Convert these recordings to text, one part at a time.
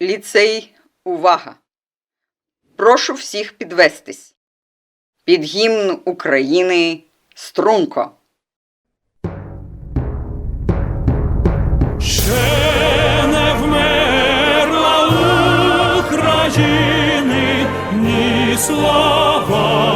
Ліцей, увага! Прошу всіх підвестись. Під гімн України струнко. Ще не вмерла України ні слава,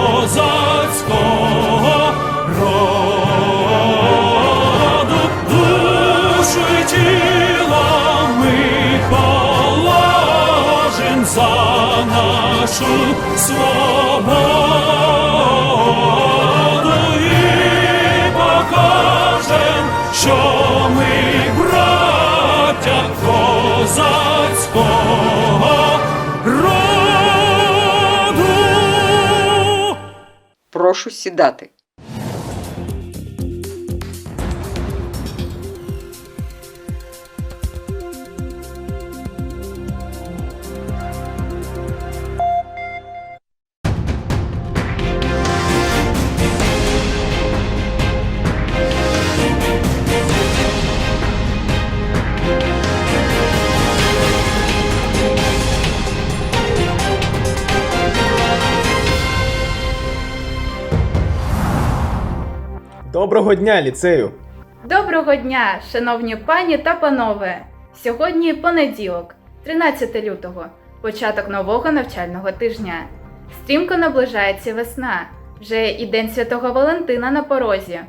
за нашу свободу і покажем, що ми браття козацького роду. Прошу сідати. Доброго дня, ліцею! Доброго дня, шановні пані та панове! Сьогодні понеділок, 13 лютого, початок нового навчального тижня. Стрімко наближається весна. Вже і День Святого Валентина на порозі.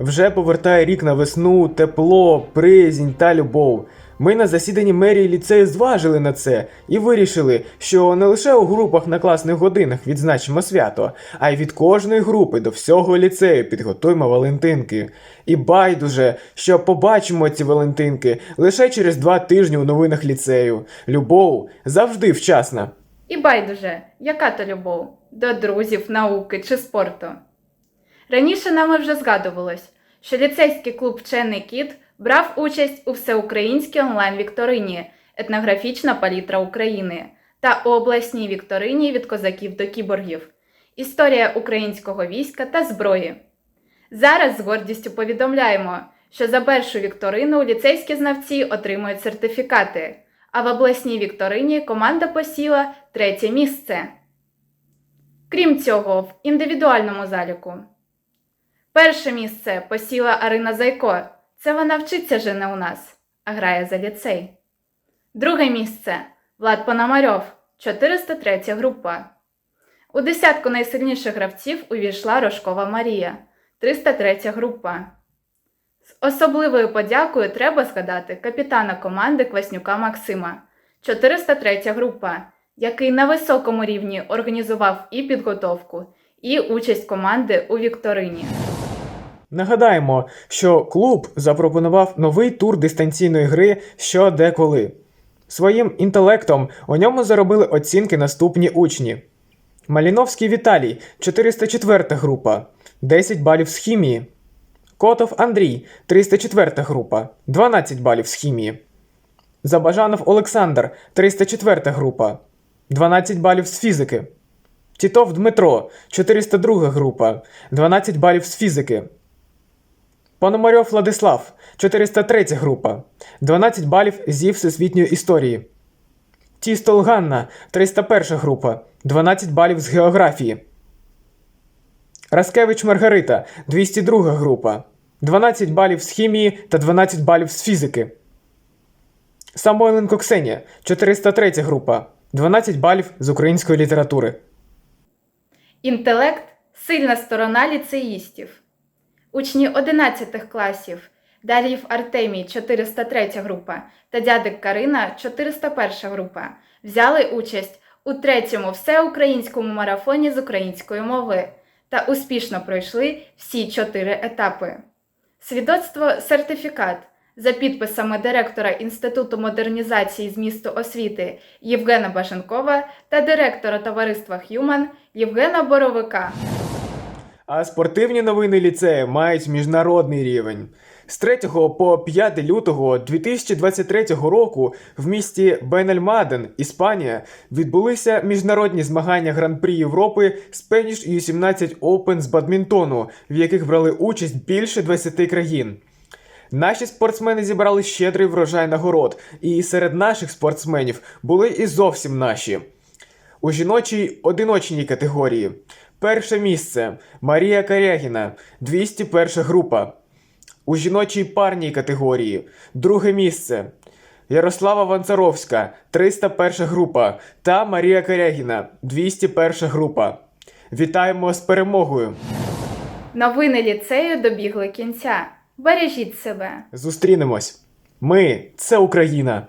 Вже повертає рік на весну, тепло, призінь та любов. Ми на засіданні мерії ліцею зважили на це і вирішили, що не лише у групах на класних годинах відзначимо свято, а й від кожної групи до всього ліцею підготуємо Валентинки. І байдуже, що побачимо ці Валентинки лише через два тижні у новинах ліцею. Любов завжди вчасна. І байдуже, яка то любов до друзів, науки чи спорту. Раніше нами вже згадувалось, що ліцейський клуб Вчений кіт брав участь у всеукраїнській онлайн-вікторині Етнографічна палітра України та у обласній вікторині від козаків до кіборгів Історія українського війська та зброї. Зараз з гордістю повідомляємо, що за першу вікторину ліцейські знавці отримують сертифікати, а в обласній вікторині команда посіла третє місце. Крім цього, в індивідуальному заліку. Перше місце посіла Арина Зайко. Це вона вчиться же не у нас, а грає за ліцей. Друге місце Влад Пономарьов, 403 група. У десятку найсильніших гравців увійшла Рожкова Марія, 303 група. З особливою подякою треба згадати капітана команди Кваснюка Максима, 403 група, який на високому рівні організував і підготовку, і участь команди у вікторині. Нагадаємо, що клуб запропонував новий тур дистанційної гри що де коли. Своїм інтелектом у ньому заробили оцінки наступні учні: Маліновський Віталій, 404 група, 10 балів з хімії. Котов Андрій, 304 група, 12 балів з хімії. Забажанов Олександр, 304 група, 12 балів з фізики. Тітов Дмитро, 402 група, 12 балів з фізики. Пономарьов Владислав, 403 група, 12 балів зі всесвітньої історії. Тістол Ганна, 301 група, 12 балів з географії. Раскевич Маргарита, 202 група, 12 балів з хімії та 12 балів з фізики. Самойленко Ксенія, 403 група, 12 балів з української літератури. Інтелект сильна сторона ліцеїстів. Учні 11 класів Дар'їв Артемій 403 група та дядик Карина 401 група взяли участь у третьому всеукраїнському марафоні з української мови та успішно пройшли всі чотири етапи. Свідоцтво сертифікат за підписами директора Інституту модернізації змісту освіти Євгена Башенкова та директора товариства Х'юман Євгена Боровика. А спортивні новини ліцею мають міжнародний рівень. З 3 по 5 лютого 2023 року в місті Бенельмаден, Іспанія, відбулися міжнародні змагання Гран-прі Європи Spanish U17 Open з бадмінтону, в яких брали участь більше 20 країн. Наші спортсмени зібрали щедрий врожай нагород, і серед наших спортсменів були і зовсім наші. У жіночій одиночній категорії. Перше місце Марія Карягіна, 201 група. У жіночій парній категорії. Друге місце Ярослава Ванцаровська, 301 група. Та Марія Карягіна, 201 група. Вітаємо з перемогою! Новини ліцею добігли кінця. Бережіть себе! Зустрінемось! Ми це Україна!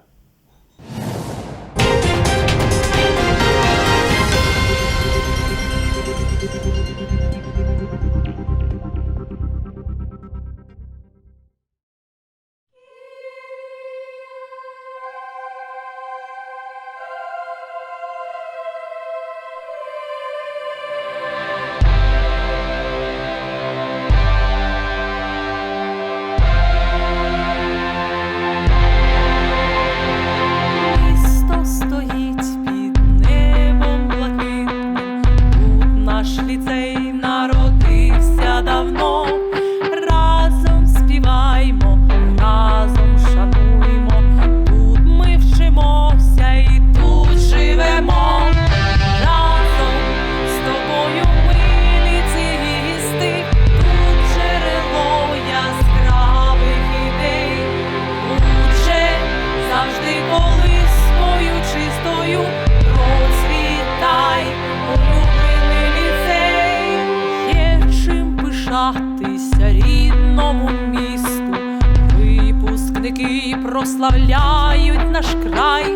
Прославляють наш край,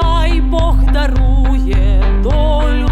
хай Бог дарує долю